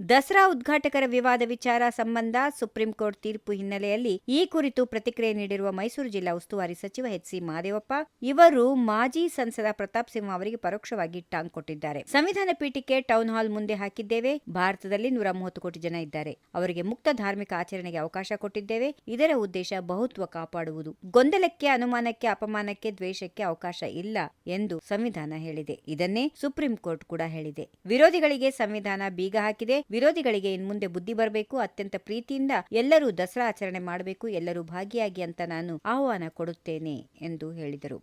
ದಸರಾ ಉದ್ಘಾಟಕರ ವಿವಾದ ವಿಚಾರ ಸಂಬಂಧ ಸುಪ್ರೀಂ ಕೋರ್ಟ್ ತೀರ್ಪು ಹಿನ್ನೆಲೆಯಲ್ಲಿ ಈ ಕುರಿತು ಪ್ರತಿಕ್ರಿಯೆ ನೀಡಿರುವ ಮೈಸೂರು ಜಿಲ್ಲಾ ಉಸ್ತುವಾರಿ ಸಚಿವ ಎಚ್ ಸಿ ಮಹದೇವಪ್ಪ ಇವರು ಮಾಜಿ ಸಂಸದ ಪ್ರತಾಪ್ ಸಿಂಹ ಅವರಿಗೆ ಪರೋಕ್ಷವಾಗಿ ಟಾಂಗ್ ಕೊಟ್ಟಿದ್ದಾರೆ. ಸಂವಿಧಾನ ಪೀಠಕ್ಕೆ ಟೌನ್ ಹಾಲ್ ಮುಂದೆ ಹಾಕಿದ್ದೇವೆ. ಭಾರತದಲ್ಲಿ ನೂರ ಮೂವತ್ತು ಕೋಟಿ ಜನ ಇದ್ದಾರೆ. ಅವರಿಗೆ ಮುಕ್ತ ಧಾರ್ಮಿಕ ಆಚರಣೆಗೆ ಅವಕಾಶ ಕೊಟ್ಟಿದ್ದೇವೆ. ಇದರ ಉದ್ದೇಶ ಬಹುತ್ವ ಕಾಪಾಡುವುದು. ಗೊಂದಲಕ್ಕೆ, ಅನುಮಾನಕ್ಕೆ, ಅಪಮಾನಕ್ಕೆ, ದ್ವೇಷಕ್ಕೆ ಅವಕಾಶ ಇಲ್ಲ ಎಂದು ಸಂವಿಧಾನ ಹೇಳಿದೆ. ಇದನ್ನೇ ಸುಪ್ರೀಂ ಕೋರ್ಟ್ ಕೂಡ ಹೇಳಿದೆ. ವಿರೋಧಿಗಳಿಗೆ ಸಂವಿಧಾನ ಬೀಗ ಹಾಕಿದೆ. ವಿರೋಧಿಗಳಿಗೆ ಇನ್ಮುಂದೆ ಬುದ್ಧಿ ಬರಬೇಕು, ಅತ್ಯಂತ ಪ್ರೀತಿಯಿಂದ ಎಲ್ಲರೂ ದಸರಾ ಆಚರಣೆ ಮಾಡಬೇಕು, ಎಲ್ಲರೂ ಭಾಗಿಯಾಗಿ ಅಂತ ನಾನು ಆಹ್ವಾನ ಕೊಡುತ್ತೇನೆ ಎಂದು ಹೇಳಿದರು.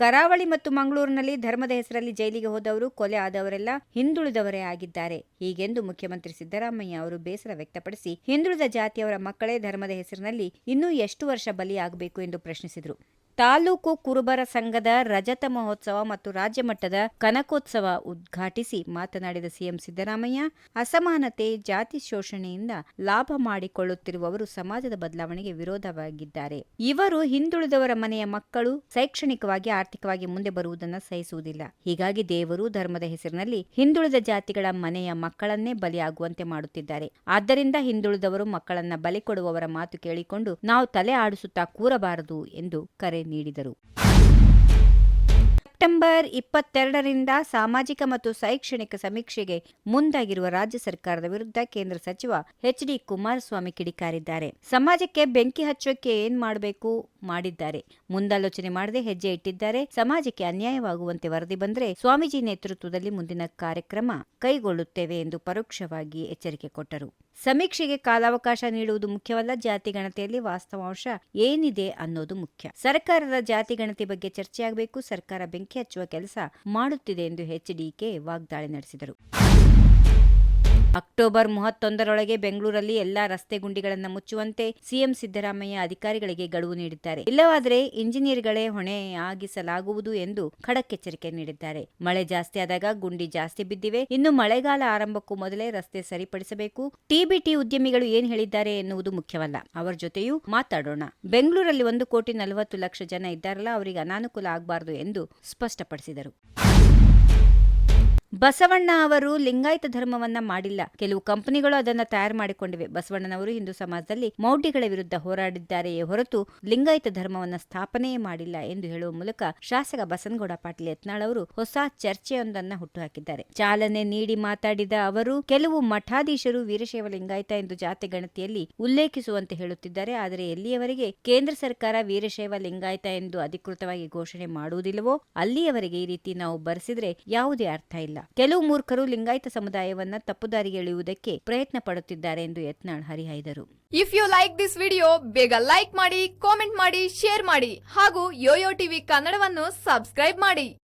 ಕರಾವಳಿ ಮತ್ತು ಮಂಗಳೂರಿನಲ್ಲಿ ಧರ್ಮದ ಹೆಸರಲ್ಲಿ ಜೈಲಿಗೆ ಹೋದವರು, ಕೊಲೆ ಆದವರೆಲ್ಲ ಹಿಂದುಳಿದವರೇ ಆಗಿದ್ದಾರೆ. ಹೀಗೆಂದು ಮುಖ್ಯಮಂತ್ರಿ ಸಿದ್ದರಾಮಯ್ಯ ಅವರು ಬೇಸರ ವ್ಯಕ್ತಪಡಿಸಿ, ಹಿಂದುಳಿದ ಜಾತಿಯವರ ಮಕ್ಕಳೇ ಧರ್ಮದ ಹೆಸರಿನಲ್ಲಿ ಇನ್ನೂ ಎಷ್ಟು ವರ್ಷ ಬಲಿಯಾಗಬೇಕು ಎಂದು ಪ್ರಶ್ನಿಸಿದರು. ತಾಲೂಕು ಕುರುಬರ ಸಂಘದ ರಜತ ಮಹೋತ್ಸವ ಮತ್ತು ರಾಜ್ಯ ಮಟ್ಟದ ಕನಕೋತ್ಸವ ಉದ್ಘಾಟಿಸಿ ಮಾತನಾಡಿದ ಸಿಎಂ ಸಿದ್ದರಾಮಯ್ಯ, ಅಸಮಾನತೆ ಜಾತಿ ಶೋಷಣೆಯಿಂದ ಲಾಭ ಮಾಡಿಕೊಳ್ಳುತ್ತಿರುವವರು ಸಮಾಜದ ಬದಲಾವಣೆಗೆ ವಿರೋಧವಾಗಿದ್ದಾರೆ. ಇವರು ಹಿಂದುಳಿದವರ ಮನೆಯ ಮಕ್ಕಳು ಶೈಕ್ಷಣಿಕವಾಗಿ, ಆರ್ಥಿಕವಾಗಿ ಮುಂದೆ ಬರುವುದನ್ನು ಸಹಿಸುವುದಿಲ್ಲ. ಹೀಗಾಗಿ ದೇವರು ಧರ್ಮದ ಹೆಸರಿನಲ್ಲಿ ಹಿಂದುಳಿದ ಜಾತಿಗಳ ಮನೆಯ ಮಕ್ಕಳನ್ನೇ ಬಲಿಯಾಗುವಂತೆ ಮಾಡುತ್ತಿದ್ದಾರೆ. ಆದ್ದರಿಂದ ಹಿಂದುಳಿದವರು ಮಕ್ಕಳನ್ನ ಬಲಿ ಕೊಡುವವರ ಮಾತು ಕೇಳಿಕೊಂಡು ನಾವು ತಲೆ ಆಡಿಸುತ್ತಾ ಕೂರಬಾರದು ಎಂದು ಕರೆ ನೀಡಿದರು. ಸೆಪ್ಟೆಂಬರ್ ಇಪ್ಪತ್ತೆರಡರಿಂದ ಸಾಮಾಜಿಕ ಮತ್ತು ಶೈಕ್ಷಣಿಕ ಸಮೀಕ್ಷೆಗೆ ಮುಂದಾಗಿರುವ ರಾಜ್ಯ ಸರ್ಕಾರದ ವಿರುದ್ಧ ಕೇಂದ್ರ ಸಚಿವ ಎಚ್ ಡಿ ಕುಮಾರಸ್ವಾಮಿ ಕಿಡಿಕಾರಿದ್ದಾರೆ. ಸಮಾಜಕ್ಕೆ ಬೆಂಕಿ ಹಚ್ಚೋಕೆ ಏನ್ ಮಾಡಬೇಕು? ಮಾಡಿದ್ದಾರೆ. ಮುಂದಾಲೋಚನೆ ಮಾಡದೆ ಹೆಜ್ಜೆ ಇಟ್ಟಿದ್ದಾರೆ. ಸಮಾಜಕ್ಕೆ ಅನ್ಯಾಯವಾಗುವಂತೆ ವರದಿ ಬಂದರೆ ಸ್ವಾಮೀಜಿ ನೇತೃತ್ವದಲ್ಲಿ ಮುಂದಿನ ಕಾರ್ಯಕ್ರಮ ಕೈಗೊಳ್ಳುತ್ತೇವೆ ಎಂದು ಪರೋಕ್ಷವಾಗಿ ಎಚ್ಚರಿಕೆ ಕೊಟ್ಟರು. ಸಮೀಕ್ಷೆಗೆ ಕಾಲಾವಕಾಶ ನೀಡುವುದು ಮುಖ್ಯವಲ್ಲ, ಜಾತಿ ಗಣತಿಯಲ್ಲಿ ವಾಸ್ತವಾಂಶ ಏನಿದೆ ಅನ್ನೋದು ಮುಖ್ಯ. ಸರ್ಕಾರದ ಜಾತಿ ಗಣತಿ ಬಗ್ಗೆ ಚರ್ಚೆಯಾಗಬೇಕು, ಸರ್ಕಾರ ಬೆಂಕಿ ಹಚ್ಚುವ ಕೆಲಸ ಮಾಡುತ್ತಿದೆ ಎಂದು ಎಚ್ಡಿಕೆ ವಾಗ್ದಾಳಿ ನಡೆಸಿದರು. ಅಕ್ಟೋಬರ್ ಮೂವತ್ತೊಂದರೊಳಗೆ ಬೆಂಗಳೂರಲ್ಲಿ ಎಲ್ಲಾ ರಸ್ತೆ ಗುಂಡಿಗಳನ್ನು ಮುಚ್ಚುವಂತೆ ಸಿಎಂ ಸಿದ್ದರಾಮಯ್ಯ ಅಧಿಕಾರಿಗಳಿಗೆ ಗಡುವು ನೀಡಿದ್ದಾರೆ. ಇಲ್ಲವಾದರೆ ಇಂಜಿನಿಯರ್ಗಳೇ ಹೊಣೆಯಾಗಿಸಲಾಗುವುದು ಎಂದು ಖಡಕ್ ಎಚ್ಚರಿಕೆ ನೀಡಿದ್ದಾರೆ. ಮಳೆ ಜಾಸ್ತಿ ಆದಾಗ ಗುಂಡಿ ಜಾಸ್ತಿ ಬಿದ್ದಿವೆ. ಇನ್ನು ಮಳೆಗಾಲ ಆರಂಭಕ್ಕೂ ಮೊದಲೇ ರಸ್ತೆ ಸರಿಪಡಿಸಬೇಕು. ಟಿಬಿಟಿ ಉದ್ಯಮಿಗಳು ಏನ್ ಹೇಳಿದ್ದಾರೆ ಎನ್ನುವುದು ಮುಖ್ಯವಲ್ಲ. ಅವರ ಜೊತೆಯೂ ಮಾತಾಡೋಣ. ಬೆಂಗಳೂರಲ್ಲಿ ಒಂದು ಕೋಟಿ ನಲವತ್ತು ಲಕ್ಷ ಜನ ಇದ್ದಾರಲ್ಲ, ಅವರಿಗೆ ಅನಾನುಕೂಲ ಆಗಬಾರದು ಎಂದು ಸ್ಪಷ್ಟಪಡಿಸಿದರು. ಬಸವಣ್ಣ ಅವರು ಲಿಂಗಾಯತ ಧರ್ಮವನ್ನ ಮಾಡಿಲ್ಲ. ಕೆಲವು ಕಂಪನಿಗಳು ಅದನ್ನ ತಯಾರು ಮಾಡಿಕೊಂಡಿವೆ. ಬಸವಣ್ಣನವರು ಹಿಂದೂ ಸಮಾಜದಲ್ಲಿ ಮೌಢ್ಯಗಳ ವಿರುದ್ಧ ಹೋರಾಡಿದ್ದಾರೆಯೇ ಹೊರತು ಲಿಂಗಾಯತ ಧರ್ಮವನ್ನ ಸ್ಥಾಪನೆಯೇ ಮಾಡಿಲ್ಲ ಎಂದು ಹೇಳುವ ಮೂಲಕ ಶಾಸಕ ಬಸನಗೌಡ ಪಾಟೀಲ್ ಯತ್ನಾಳ್ ಅವರು ಹೊಸ ಚರ್ಚೆಯೊಂದನ್ನ ಹುಟ್ಟುಹಾಕಿದ್ದಾರೆ. ಚಾಲನೆ ನೀಡಿ ಮಾತಾಡಿದ ಅವರು, ಕೆಲವು ಮಠಾಧೀಶರು ವೀರಶೈವ ಲಿಂಗಾಯತ ಎಂದು ಜಾತಿ ಗಣತಿಯಲ್ಲಿ ಉಲ್ಲೇಖಿಸುವಂತೆ ಹೇಳುತ್ತಿದ್ದಾರೆ. ಆದರೆ ಎಲ್ಲಿಯವರೆಗೆ ಕೇಂದ್ರ ಸರ್ಕಾರ ವೀರಶೈವ ಲಿಂಗಾಯತ ಎಂದು ಅಧಿಕೃತವಾಗಿ ಘೋಷಣೆ ಮಾಡುವುದಿಲ್ಲವೋ, ಅಲ್ಲಿಯವರೆಗೆ ಈ ರೀತಿ ನಾವು ಬರೆಸಿದ್ರೆ ಯಾವುದೇ ಅರ್ಥ ಇಲ್ಲ. ಕೆಲವು ಮೂರ್ಖರು ಲಿಂಗಾಯತ ಸಮುದಾಯವನ್ನ ತಪ್ಪುದಾರಿಗೆ ಎಳೆಯುವುದಕ್ಕೆ ಪ್ರಯತ್ನ ಪಡುತ್ತಿದ್ದಾರೆ ಎಂದು ಯತ್ನಾಳ್ ಹರಿಹಾಯ್ದರು. If you like this video ಬೇಗ ಲೈಕ್ ಮಾಡಿ ಕಾಮೆಂಟ್ ಮಾಡಿ ಶೇರ್ ಮಾಡಿ ಹಾಗೂ ಯೋಯೋ ಟಿವಿ ಕನ್ನಡವನ್ನು ಸಬ್ಸ್ಕ್ರೈಬ್ ಮಾಡಿ.